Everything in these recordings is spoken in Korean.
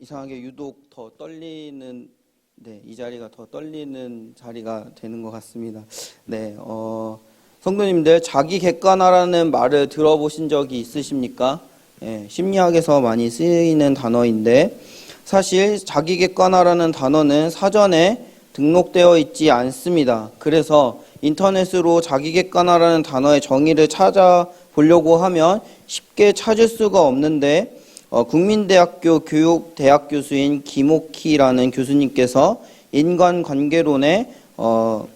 이상하게 유독 더 떨리는 네, 이 자리가 더 떨리는 자리가 되는 것 같습니다. 네, 어, 성도님들 자기 객관화라는 말을 들어보신 적이 있으십니까? 예, 심리학에서 많이 쓰이는 단어인데 사실 자기 객관화라는 단어는 사전에 등록되어 있지 않습니다. 그래서 인터넷으로 자기 객관화라는 단어의 정의를 찾아보려고 하면 쉽게 찾을 수가 없는데 어, 국민대학교 교육대학 교수인 김옥희라는 교수님께서 인간관계론의 어,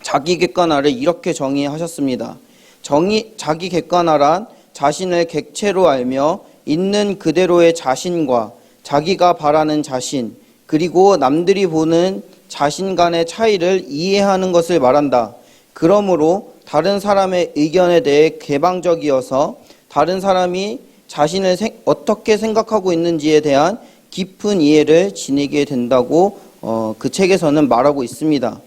자기 객관화를 이렇게 정의하셨습니다. 정의 자기 객관화란 자신을 객체로 알며 있는 그대로의 자신과 자기가 바라는 자신 그리고 남들이 보는 자신 간의 차이를 이해하는 것을 말한다. 그러므로 다른 사람의 의견에 대해 개방적이어서 다른 사람이 자신을 생- 어떻게 생각하고 있는지에 대한 깊은 이해를 지니게 된다고 어, 그 책에서는 말하고 있습니다.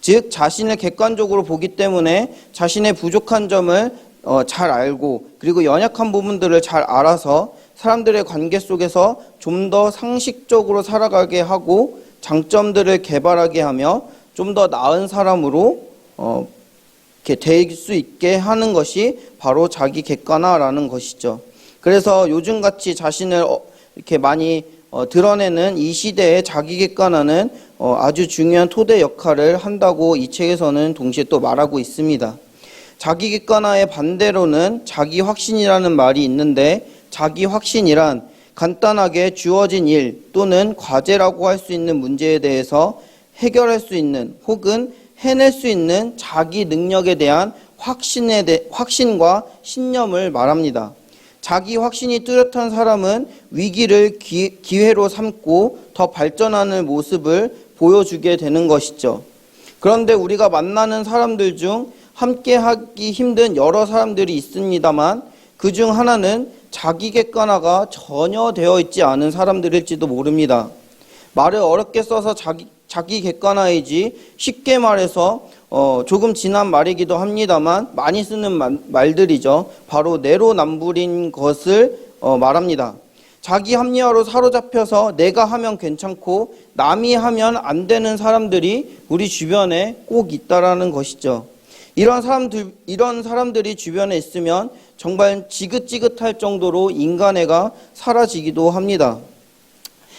즉 자신을 객관적으로 보기 때문에 자신의 부족한 점을 어, 잘 알고 그리고 연약한 부분들을 잘 알아서 사람들의 관계 속에서 좀 더 상식적으로 살아가게 하고 장점들을 개발하게 하며 좀 더 나은 사람으로 어, 될 수 있게 하는 것이 바로 자기 객관화라는 것이죠. 그래서 요즘같이 자신을 어, 이렇게 많이 어, 드러내는 이 시대에 자기 객관화는 어, 아주 중요한 토대 역할을 한다고 이 책에서는 동시에 또 말하고 있습니다. 자기 객관화의 반대로는 자기 확신이라는 말이 있는데 자기 확신이란 간단하게 주어진 일 또는 과제라고 할 수 있는 문제에 대해서 해결할 수 있는 혹은 해낼 수 있는 자기 능력에 대한 확신에 대, 확신과 신념을 말합니다. 자기 확신이 뚜렷한 사람은 위기를 기, 기회로 삼고 더 발전하는 모습을 보여주게 되는 것이죠. 그런데 우리가 만나는 사람들 중 함께 하기 힘든 여러 사람들이 있습니다만 그 중 하나는 자기 객관화가 전혀 되어 있지 않은 사람들일지도 모릅니다. 말을 어렵게 써서 자기, 자기 객관화이지 쉽게 말해서 어, 조금 지난 말이기도 합니다만 많이 쓰는 말, 말들이죠. 바로 내로남불인 것을 어, 말합니다. 자기 합리화로 사로잡혀서 내가 하면 괜찮고 남이 하면 안 되는 사람들이 우리 주변에 꼭 있다라는 것이죠. 이런 사람들 이런 사람들이 주변에 있으면 정말 지긋지긋할 정도로 인간애가 사라지기도 합니다.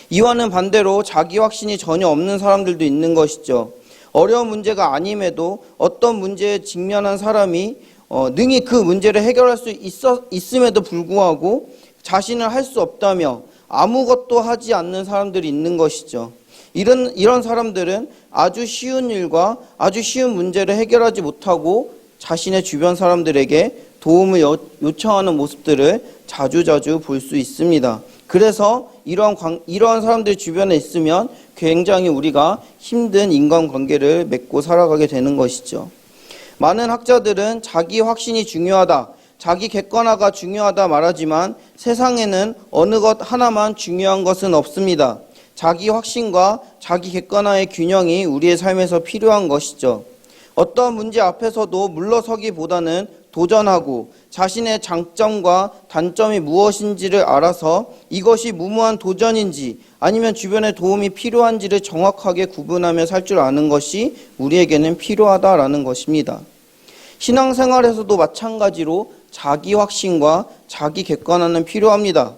이와는 반대로 자기 확신이 전혀 없는 사람들도 있는 것이죠. 어려운 문제가 아님에도 어떤 문제에 직면한 사람이 어, 능히 그 문제를 해결할 수 있어, 있음에도 불구하고 자신을 할 수 없다며 아무것도 하지 않는 사람들이 있는 것이죠. 이런, 이런 사람들은 아주 쉬운 일과 아주 쉬운 문제를 해결하지 못하고 자신의 주변 사람들에게 도움을 요, 요청하는 모습들을 자주자주 볼 수 있습니다. 그래서 이러한, 관, 이러한 사람들 주변에 있으면 굉장히 우리가 힘든 인간관계를 맺고 살아가게 되는 것이죠. 많은 학자들은 자기 확신이 중요하다, 자기 객관화가 중요하다 말하지만 세상에는 어느 것 하나만 중요한 것은 없습니다. 자기 확신과 자기 객관화의 균형이 우리의 삶에서 필요한 것이죠. 어떤 문제 앞에서도 물러서기보다는 도전하고 자신의 장점과 단점이 무엇인지를 알아서 이것이 무모한 도전인지 아니면 주변에 도움이 필요한지를 정확하게 구분하며 살 줄 아는 것이 우리에게는 필요하다라는 것입니다. 신앙생활에서도 마찬가지로 자기 확신과 자기 객관화는 필요합니다.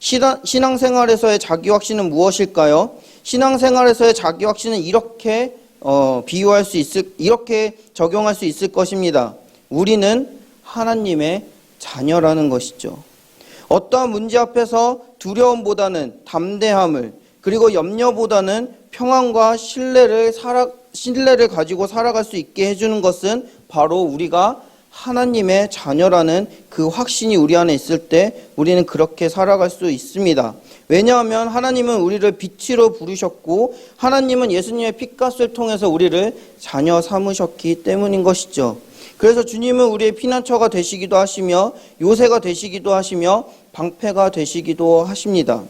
신앙, 신앙생활에서의 자기 확신은 무엇일까요? 신앙생활에서의 자기 확신은 이렇게 어, 비유할 수 있을 이렇게 적용할 수 있을 것입니다. 우리는 하나님의 자녀라는 것이죠. 어떠한 문제 앞에서 두려움보다는 담대함을 그리고 염려보다는 평안과 신뢰를 살아 신뢰를 가지고 살아갈 수 있게 해주는 것은 바로 우리가 하나님의 자녀라는 그 확신이 우리 안에 있을 때 우리는 그렇게 살아갈 수 있습니다. 왜냐하면 하나님은 우리를 빛으로 부르셨고 하나님은 예수님의 피값을 통해서 우리를 자녀 삼으셨기 때문인 것이죠. 그래서 주님은 우리의 피난처가 되시기도 하시며 요새가 되시기도 하시며 방패가 되시기도 하십니다.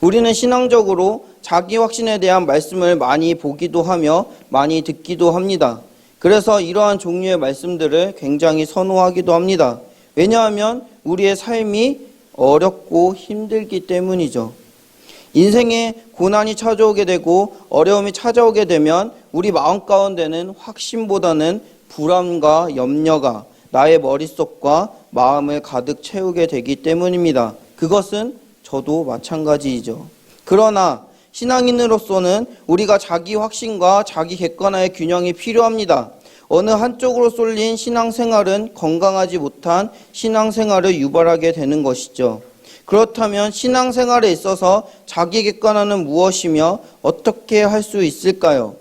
우리는 신앙적으로 자기 확신에 대한 말씀을 많이 보기도 하며 많이 듣기도 합니다. 그래서 이러한 종류의 말씀들을 굉장히 선호하기도 합니다. 왜냐하면 우리의 삶이 어렵고 힘들기 때문이죠. 인생에 고난이 찾아오게 되고 어려움이 찾아오게 되면 우리 마음 가운데는 확신보다는 불안과 염려가 나의 머릿속과 마음을 가득 채우게 되기 때문입니다. 그것은 저도 마찬가지이죠. 그러나 신앙인으로서는 우리가 자기 확신과 자기 객관화의 균형이 필요합니다. 어느 한쪽으로 쏠린 신앙생활은 건강하지 못한 신앙생활을 유발하게 되는 것이죠. 그렇다면 신앙생활에 있어서 자기 객관화는 무엇이며 어떻게 할 수 있을까요?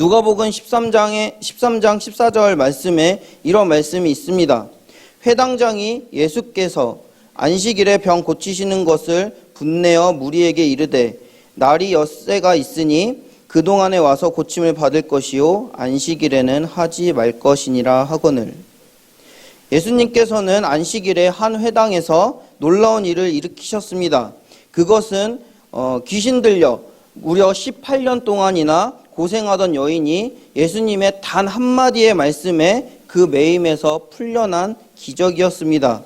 누가복음 13장에 13장 14절 말씀에 이런 말씀이 있습니다. 회당장이 예수께서 안식일에 병 고치시는 것을 분내어 무리에게 이르되 날이 엿새가 있으니 그동안에 와서 고침을 받을 것이요 안식일에는 하지 말 것이니라 하거늘 예수님께서는 안식일에 한 회당에서 놀라운 일을 일으키셨습니다. 그것은 어, 귀신 들려 무려 18년 동안이나 고생하던 여인이 예수님의 단 한마디의 말씀에 그 매임에서 풀려난 기적이었습니다.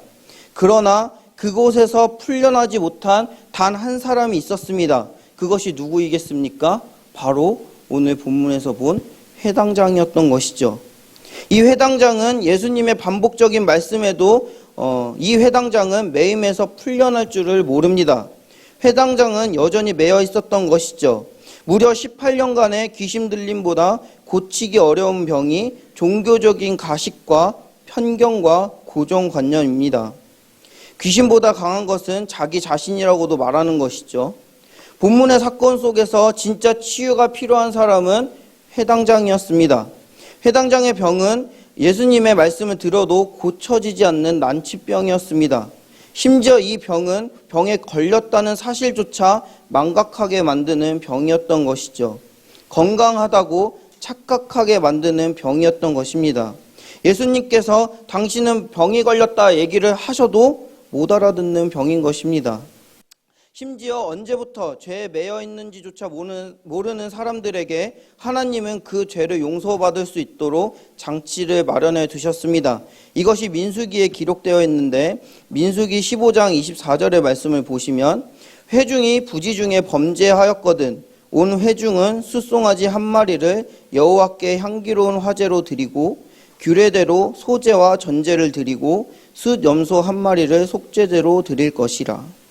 그러나 그곳에서 풀려나지 못한 단 한 사람이 있었습니다. 그것이 누구이겠습니까? 바로 오늘 본문에서 본 회당장이었던 것이죠. 이 회당장은 예수님의 반복적인 말씀에도 어, 이 회당장은 매임에서 풀려날 줄을 모릅니다. 회당장은 여전히 매여 있었던 것이죠. 무려 18년간의 귀신 들림보다 고치기 어려운 병이 종교적인 가식과 편견과 고정관념입니다. 귀신보다 강한 것은 자기 자신이라고도 말하는 것이죠. 본문의 사건 속에서 진짜 치유가 필요한 사람은 회당장이었습니다. 회당장의 병은 예수님의 말씀을 들어도 고쳐지지 않는 난치병이었습니다. 심지어 이 병은 병에 걸렸다는 사실조차 망각하게 만드는 병이었던 것이죠. 건강하다고 착각하게 만드는 병이었던 것입니다. 예수님께서 당신은 병이 걸렸다 얘기를 하셔도 못 알아듣는 병인 것입니다. 심지어 언제부터 죄에 매여 있는지조차 모르는, 사람들에게 하나님은 그 죄를 용서받을 수 있도록 장치를 마련해 두셨습니다. 이것이 민수기에 기록되어 있는데 민수기 15장 24절의 말씀을 보시면 회중이 부지 중에 범죄하였거든 온 회중은 숫송아지 한 마리를 여호와께 향기로운 화제로 드리고 규례대로 소제와 전제를 드리고 숫 염소 한 마리를 속죄제로 드릴 것이라.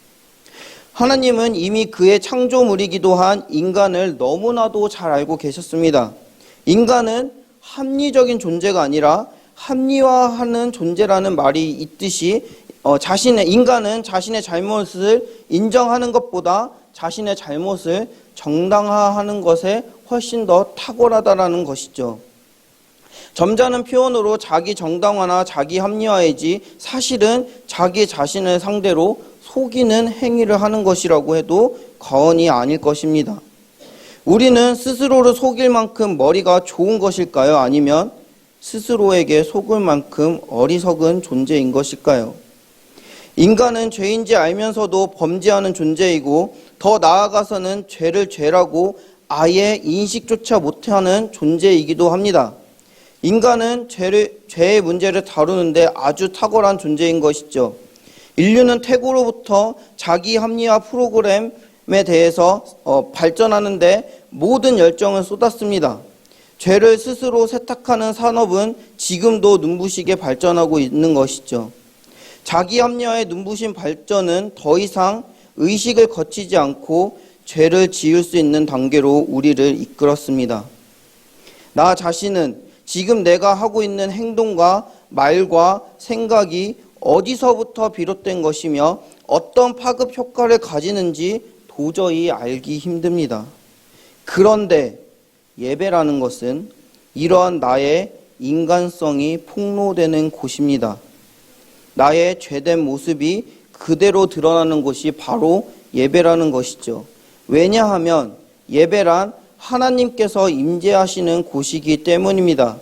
하나님은 이미 그의 창조물이기도 한 인간을 너무나도 잘 알고 계셨습니다. 인간은 합리적인 존재가 아니라 합리화하는 존재라는 말이 있듯이 어, 자신의 인간은 자신의 잘못을 인정하는 것보다 자신의 잘못을 정당화하는 것에 훨씬 더 탁월하다라는 것이죠. 점잖은 표현으로 자기 정당화나 자기 합리화이지 사실은 자기 자신을 상대로 속이는 행위를 하는 것이라고 해도 과언이 아닐 것입니다. 우리는 스스로를 속일 만큼 머리가 좋은 것일까요? 아니면 스스로에게 속을 만큼 어리석은 존재인 것일까요? 인간은 죄인지 알면서도 범죄하는 존재이고 더 나아가서는 죄를 죄라고 아예 인식조차 못하는 존재이기도 합니다. 인간은 죄를, 죄의 문제를 다루는데 아주 탁월한 존재인 것이죠. 인류는 태고로부터 자기 합리화 프로그램에 대해서 어, 발전하는데 모든 열정을 쏟았습니다. 죄를 스스로 세탁하는 산업은 지금도 눈부시게 발전하고 있는 것이죠. 자기 합리화의 눈부신 발전은 더 이상 의식을 거치지 않고 죄를 지을 수 있는 단계로 우리를 이끌었습니다. 나 자신은 지금 내가 하고 있는 행동과 말과 생각이 어디서부터 비롯된 것이며 어떤 파급 효과를 가지는지 도저히 알기 힘듭니다. 그런데 예배라는 것은 이러한 나의 인간성이 폭로되는 곳입니다. 나의 죄된 모습이 그대로 드러나는 곳이 바로 예배라는 것이죠. 왜냐하면 예배란 하나님께서 임재하시는 곳이기 때문입니다.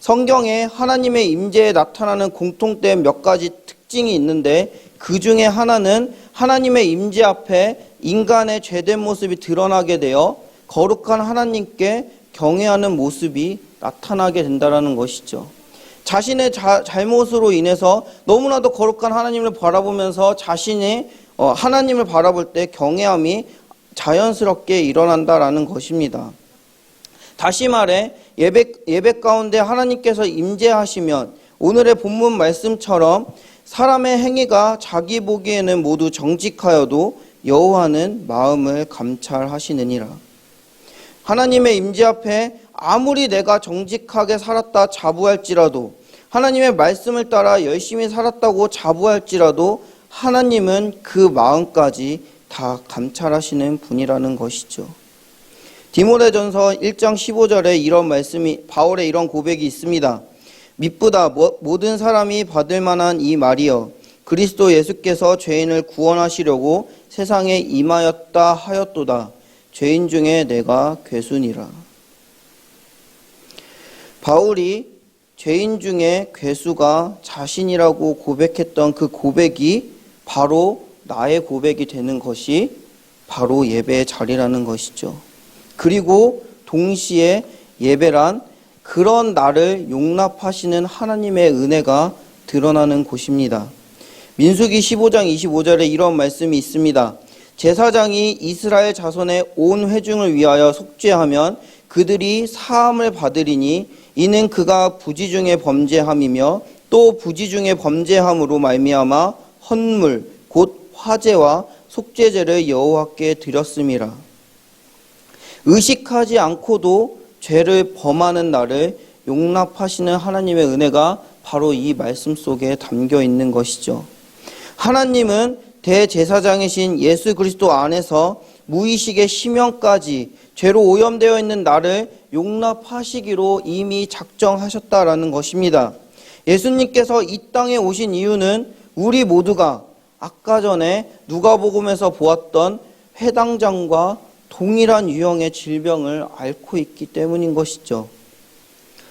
성경에 하나님의 임재에 나타나는 공통된 몇 가지 특징이 있는데 그 중에 하나는 하나님의 임재 앞에 인간의 죄된 모습이 드러나게 되어 거룩한 하나님께 경외하는 모습이 나타나게 된다는 것이죠. 자신의 자, 잘못으로 인해서 너무나도 거룩한 하나님을 바라보면서 자신이 어, 하나님을 바라볼 때 경외함이 자연스럽게 일어난다라는 것입니다. 다시 말해 예배 예배 가운데 하나님께서 임재하시면 오늘의 본문 말씀처럼 사람의 행위가 자기 보기에는 모두 정직하여도 여호와는 마음을 감찰하시느니라. 하나님의 임재 앞에 아무리 내가 정직하게 살았다 자부할지라도 하나님의 말씀을 따라 열심히 살았다고 자부할지라도 하나님은 그 마음까지 다 감찰하시는 분이라는 것이죠. 디모데전서 1장 15절에 이런 말씀이 바울의 이런 고백이 있습니다. 미쁘다 모- 모든 사람이 받을 만한 이 말이여 그리스도 예수께서 죄인을 구원하시려고 세상에 임하였다 하였도다 죄인 중에 내가 괴순이라 바울이 죄인 중에 괴수가 자신이라고 고백했던 그 고백이 바로 나의 고백이 되는 것이 바로 예배의 자리라는 것이죠. 그리고 동시에 예배란 그런 나를 용납하시는 하나님의 은혜가 드러나는 곳입니다. 민수기 15장 25절에 이런 말씀이 있습니다. 제사장이 이스라엘 자손의 온 회중을 위하여 속죄하면 그들이 사함을 받으리니 이는 그가 부지 중에 범죄함이며 또 부지 중에 범죄함으로 말미암아 헌물 곧 화제와 속죄제를 여호와께 드렸음이라. 의식하지 않고도 죄를 범하는 나를 용납하시는 하나님의 은혜가 바로 이 말씀 속에 담겨 있는 것이죠. 하나님은 대제사장이신 예수 그리스도 안에서 무의식의 심령까지 죄로 오염되어 있는 나를 용납하시기로 이미 작정하셨다라는 것입니다. 예수님께서 이 땅에 오신 이유는 우리 모두가 아까 전에 누가복음에서 보았던 회당장과 동일한 유형의 질병을 앓고 있기 때문인 것이죠.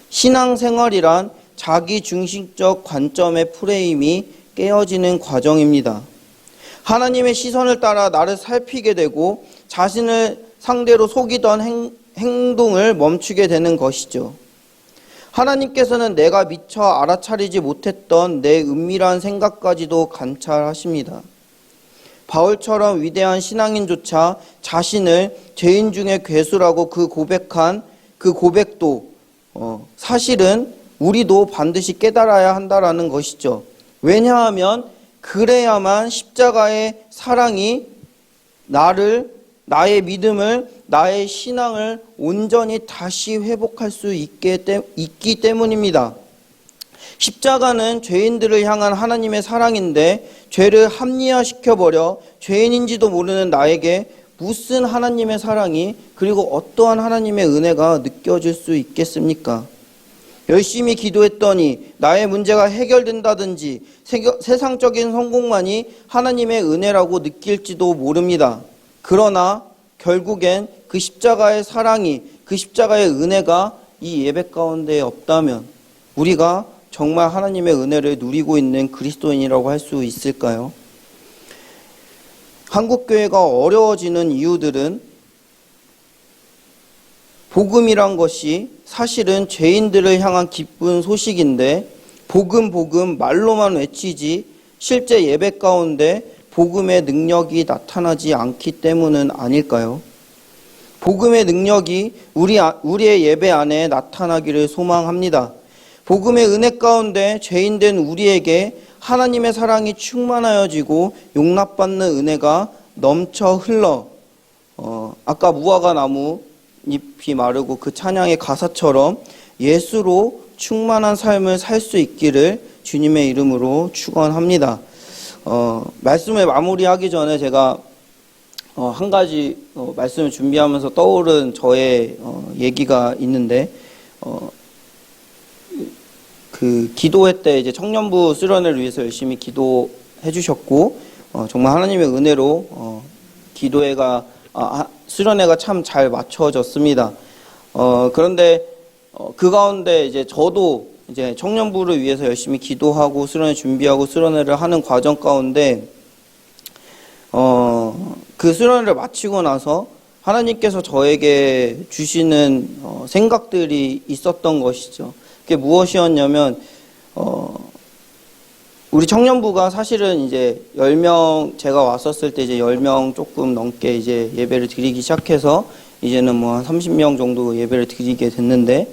신앙생활이란 자기 중심적 관점의 프레임이 깨어지는 과정입니다. 하나님의 시선을 따라 나를 살피게 되고 자신을 상대로 속이던 행, 행동을 멈추게 되는 것이죠. 하나님께서는 내가 미처 알아차리지 못했던 내 은밀한 생각까지도 감찰하십니다. 바울처럼 위대한 신앙인조차 자신을 죄인 중에 괴수라고 그 고백한 그 고백도 어, 사실은 우리도 반드시 깨달아야 한다라는 것이죠. 왜냐하면 그래야만 십자가의 사랑이 나를 나의 믿음을 나의 신앙을 온전히 다시 회복할 수 있기 때문입니다. 십자가는 죄인들을 향한 하나님의 사랑인데 죄를 합리화시켜 버려 죄인인지도 모르는 나에게 무슨 하나님의 사랑이 그리고 어떠한 하나님의 은혜가 느껴질 수 있겠습니까? 열심히 기도했더니 나의 문제가 해결된다든지 세상적인 성공만이 하나님의 은혜라고 느낄지도 모릅니다. 그러나 결국엔 그 십자가의 사랑이 그 십자가의 은혜가 이 예배 가운데 없다면 우리가 정말 하나님의 은혜를 누리고 있는 그리스도인이라고 할 수 있을까요? 한국 교회가 어려워지는 이유들은 복음이란 것이 사실은 죄인들을 향한 기쁜 소식인데 복음 복음 말로만 외치지 실제 예배 가운데 복음의 능력이 나타나지 않기 때문은 아닐까요? 복음의 능력이 우리 아- 우리의 예배 안에 나타나기를 소망합니다. 복음의 은혜 가운데 죄인된 우리에게 하나님의 사랑이 충만하여지고 용납받는 은혜가 넘쳐 흘러 어, 아까 무화과 나무 잎이 마르고 그 찬양의 가사처럼 예수로 충만한 삶을 살 수 있기를 주님의 이름으로 축원합니다. 어, 말씀을 마무리하기 전에 제가 어, 한 가지 어, 말씀을 준비하면서 떠오른 저의 어, 얘기가 있는데 어, 그 기도회 때 이제 청년부 수련회를 위해서 열심히 기도해 주셨고 어, 정말 하나님의 은혜로 어, 기도회가 아, 아, 수련회가 참 잘 맞춰졌습니다. 어, 그런데 어, 그 가운데 이제 저도 이제 청년부를 위해서 열심히 기도하고 수련회 준비하고 수련회를 하는 과정 가운데 어, 그 수련회를 마치고 나서 하나님께서 저에게 주시는 어, 생각들이 있었던 것이죠. 그게 무엇이었냐면 어, 우리 청년부가 사실은 이제 10명 제가 왔었을 때 이제 10명 조금 넘게 이제 예배를 드리기 시작해서 이제는 뭐 한 30명 정도 예배를 드리게 됐는데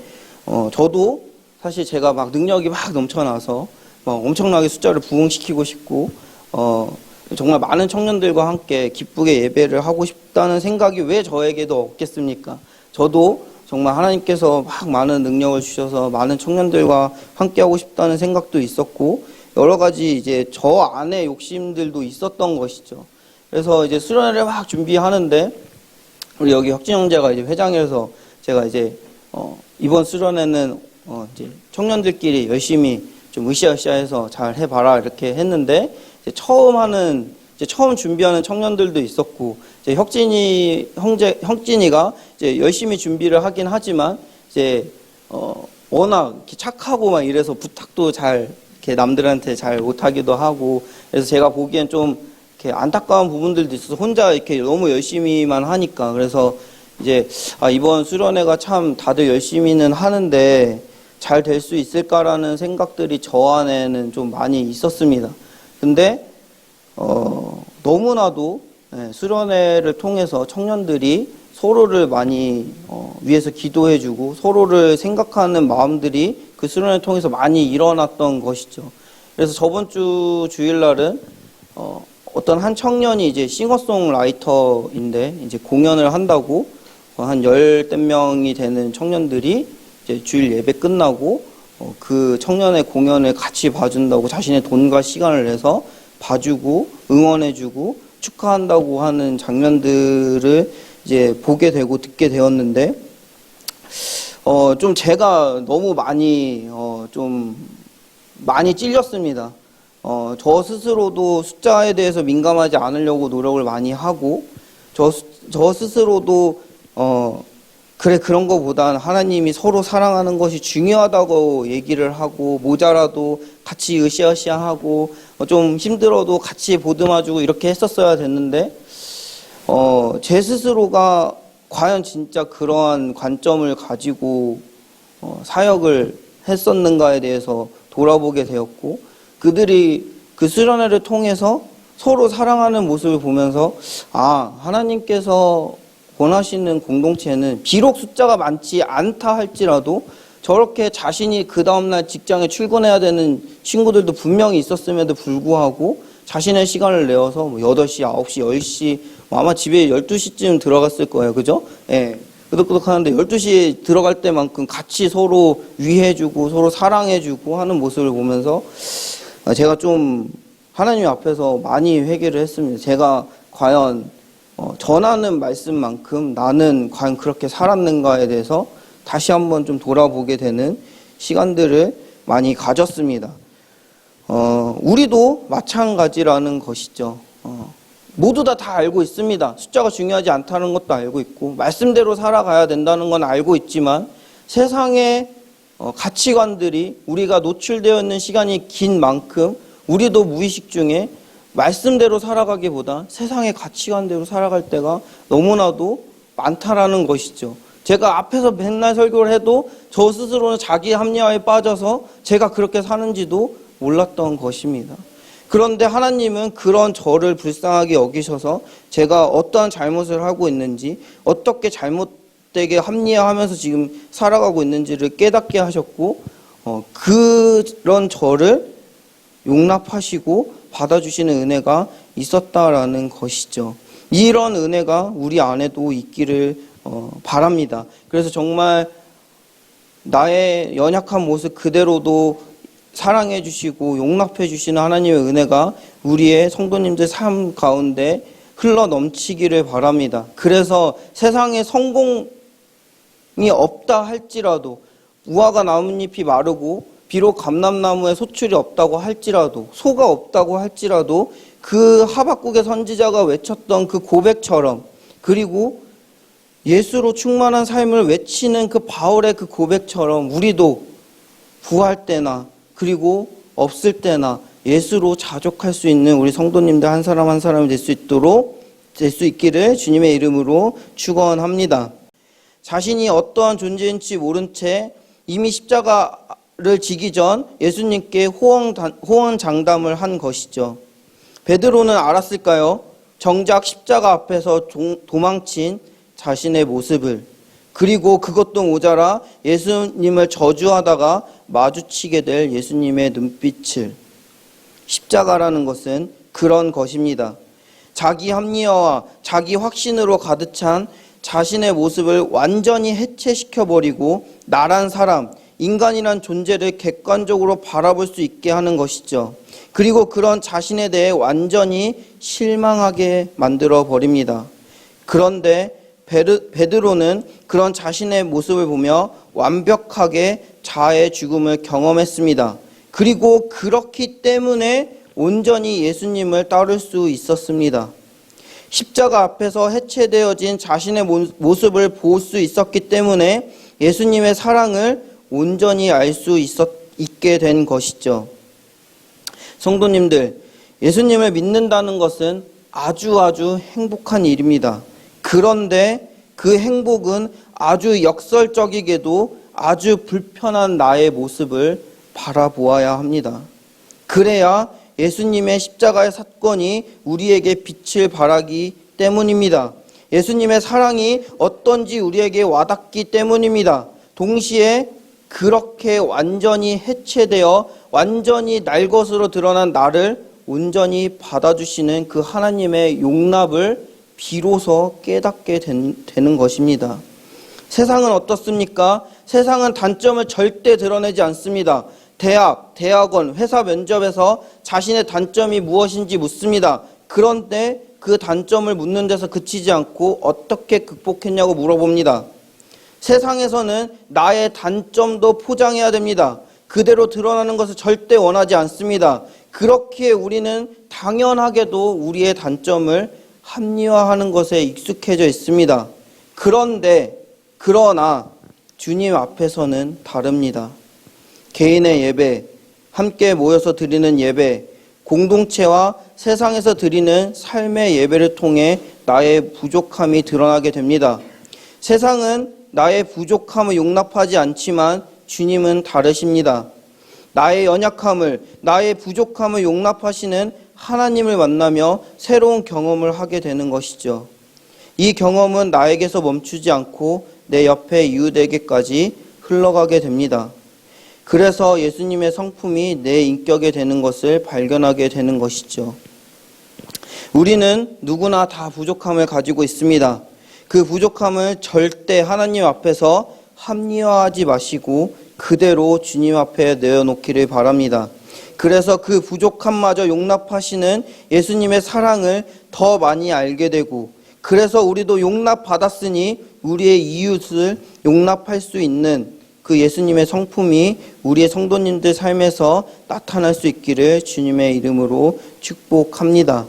어 저도 사실 제가 막 능력이 막 넘쳐나서 막 엄청나게 숫자를 부흥시키고 싶고 어 정말 많은 청년들과 함께 기쁘게 예배를 하고 싶다는 생각이 왜 저에게도 없겠습니까? 저도 정말 하나님께서 막 많은 능력을 주셔서 많은 청년들과 함께 하고 싶다는 생각도 있었고 여러 가지 이제 저 안에 욕심들도 있었던 것이죠. 그래서 이제 수련회를 막 준비하는데 우리 여기 혁진 형제가 이제 회장이라서 제가 이제 어 이번 수련회는 어 이제 청년들끼리 열심히 좀 으쌰으쌰해서 잘 해봐라 이렇게 했는데 처음 하는 처음 준비하는 청년들도 있었고 혁진이 형제 혁진이가 이제 열심히 준비를 하긴 하지만 이제 어 워낙 착하고 막 이래서 부탁도 잘 이렇게 남들한테 잘 못하기도 하고 그래서 제가 보기엔 좀 이렇게 안타까운 부분들도 있어서 혼자 이렇게 너무 열심히만 하니까 그래서 이제 아 이번 수련회가 참 다들 열심히는 하는데 잘 될 수 있을까라는 생각들이 저 안에는 좀 많이 있었습니다. 근데 어 너무나도 예, 수련회를 통해서 청년들이 서로를 많이 어, 위해서 기도해주고 서로를 생각하는 마음들이 그 수련회를 통해서 많이 일어났던 것이죠. 그래서 저번 주 주일날은 어, 어떤 한 청년이 이제 싱어송라이터인데 이제 공연을 한다고 어, 한 열댓 명이 되는 청년들이 이제 주일 예배 끝나고 어, 그 청년의 공연을 같이 봐준다고 자신의 돈과 시간을 내서 봐주고 응원해주고 축하한다고 하는 장면들을 이제 보게 되고 듣게 되었는데 어 좀 제가 너무 많이 어 좀 많이 찔렸습니다. 어 저 스스로도 숫자에 대해서 민감하지 않으려고 노력을 많이 하고 저, 스- 저 스스로도 어 그래 그런 거보단 하나님이 서로 사랑하는 것이 중요하다고 얘기를 하고 모자라도 같이 으쌰으쌰하고 어, 좀 힘들어도 같이 보듬어주고 이렇게 했었어야 됐는데 어, 제 스스로가 과연 진짜 그러한 관점을 가지고 어, 사역을 했었는가에 대해서 돌아보게 되었고 그들이 그 수련회를 통해서 서로 사랑하는 모습을 보면서 아 하나님께서 원하시는 공동체는 비록 숫자가 많지 않다 할지라도 저렇게 자신이 그 다음날 직장에 출근해야 되는 친구들도 분명히 있었음에도 불구하고 자신의 시간을 내어서 뭐 8시, 9시, 10시, 뭐 아마 집에 12시쯤 들어갔을 거예요. 그죠? 예. 끄덕끄덕 하는데 12시에 들어갈 때만큼 같이 서로 위해주고 서로 사랑해주고 하는 모습을 보면서 아, 제가 좀 하나님 앞에서 많이 회개를 했습니다. 제가 과연 어, 전하는 말씀만큼 나는 과연 그렇게 살았는가에 대해서 다시 한번 좀 돌아보게 되는 시간들을 많이 가졌습니다. 어, 우리도 마찬가지라는 것이죠. 어, 모두 다 다 알고 있습니다. 숫자가 중요하지 않다는 것도 알고 있고, 말씀대로 살아가야 된다는 건 알고 있지만, 세상의 어, 가치관들이 우리가 노출되어 있는 시간이 긴 만큼, 우리도 무의식 중에 말씀대로 살아가기보다 세상의 가치관대로 살아갈 때가 너무나도 많다라는 것이죠. 제가 앞에서 맨날 설교를 해도 저 스스로는 자기 합리화에 빠져서 제가 그렇게 사는지도 몰랐던 것입니다. 그런데 하나님은 그런 저를 불쌍하게 여기셔서 제가 어떠한 잘못을 하고 있는지 어떻게 잘못되게 합리화하면서 지금 살아가고 있는지를 깨닫게 하셨고 어, 그런 저를 용납하시고 받아주시는 은혜가 있었다라는 것이죠. 이런 은혜가 우리 안에도 있기를 어, 바랍니다. 그래서 정말 나의 연약한 모습 그대로도 사랑해 주시고 용납해 주시는 하나님의 은혜가 우리의 성도님들 삶 가운데 흘러 넘치기를 바랍니다. 그래서 세상에 성공이 없다 할지라도 무화과 나뭇잎이 마르고 비록 감람나무에 소출이 없다고 할지라도 소가 없다고 할지라도 그 하박국의 선지자가 외쳤던 그 고백처럼 그리고 예수로 충만한 삶을 외치는 그 바울의 그 고백처럼 우리도 부할 때나 그리고 없을 때나 예수로 자족할 수 있는 우리 성도님들 한 사람 한 사람이 될 수 있도록 될 수 있기를 주님의 이름으로 축원합니다. 자신이 어떠한 존재인지 모른 채 이미 십자가를 지기 전 예수님께 호언, 호언 장담을 한 것이죠. 베드로는 알았을까요? 정작 십자가 앞에서 종- 도망친 자신의 모습을 그리고 그것도 모자라 예수님을 저주하다가 마주치게 될 예수님의 눈빛을 십자가라는 것은 그런 것입니다. 자기 합리화와 자기 확신으로 가득 찬 자신의 모습을 완전히 해체시켜 버리고 나란 사람, 인간이란 존재를 객관적으로 바라볼 수 있게 하는 것이죠. 그리고 그런 자신에 대해 완전히 실망하게 만들어 버립니다. 그런데 베르, 베드로는 그런 자신의 모습을 보며 완벽하게 자아의 죽음을 경험했습니다. 그리고 그렇기 때문에 온전히 예수님을 따를 수 있었습니다. 십자가 앞에서 해체되어진 자신의 모- 모습을 볼 수 있었기 때문에 예수님의 사랑을 온전히 알 수 있게 된 것이죠. 성도님들, 예수님을 믿는다는 것은 아주 아주 행복한 일입니다. 그런데 그 행복은 아주 역설적이게도 아주 불편한 나의 모습을 바라보아야 합니다. 그래야 예수님의 십자가의 사건이 우리에게 빛을 발하기 때문입니다. 예수님의 사랑이 어떤지 우리에게 와닿기 때문입니다. 동시에 그렇게 완전히 해체되어 완전히 날 것으로 드러난 나를 온전히 받아주시는 그 하나님의 용납을 비로소 깨닫게 된- 되는 것입니다. 세상은 어떻습니까? 세상은 단점을 절대 드러내지 않습니다. 대학, 대학원, 회사 면접에서 자신의 단점이 무엇인지 묻습니다. 그런데 그 단점을 묻는 데서 그치지 않고 어떻게 극복했냐고 물어봅니다. 세상에서는 나의 단점도 포장해야 됩니다. 그대로 드러나는 것을 절대 원하지 않습니다. 그렇기에 우리는 당연하게도 우리의 단점을 합리화하는 것에 익숙해져 있습니다. 그런데, 그러나 주님 앞에서는 다릅니다. 개인의 예배, 함께 모여서 드리는 예배, 공동체와 세상에서 드리는 삶의 예배를 통해 나의 부족함이 드러나게 됩니다. 세상은 나의 부족함을 용납하지 않지만 주님은 다르십니다. 나의 연약함을, 나의 부족함을 용납하시는 하나님을 만나며 새로운 경험을 하게 되는 것이죠. 이 경험은 나에게서 멈추지 않고 내 옆에 이웃에게까지 흘러가게 됩니다. 그래서 예수님의 성품이 내 인격에 되는 것을 발견하게 되는 것이죠. 우리는 누구나 다 부족함을 가지고 있습니다. 그 부족함을 절대 하나님 앞에서 합리화하지 마시고 그대로 주님 앞에 내어놓기를 바랍니다. 그래서 그 부족함마저 용납하시는 예수님의 사랑을 더 많이 알게 되고 그래서 우리도 용납받았으니 우리의 이웃을 용납할 수 있는 그 예수님의 성품이 우리의 성도님들 삶에서 나타날 수 있기를 주님의 이름으로 축복합니다.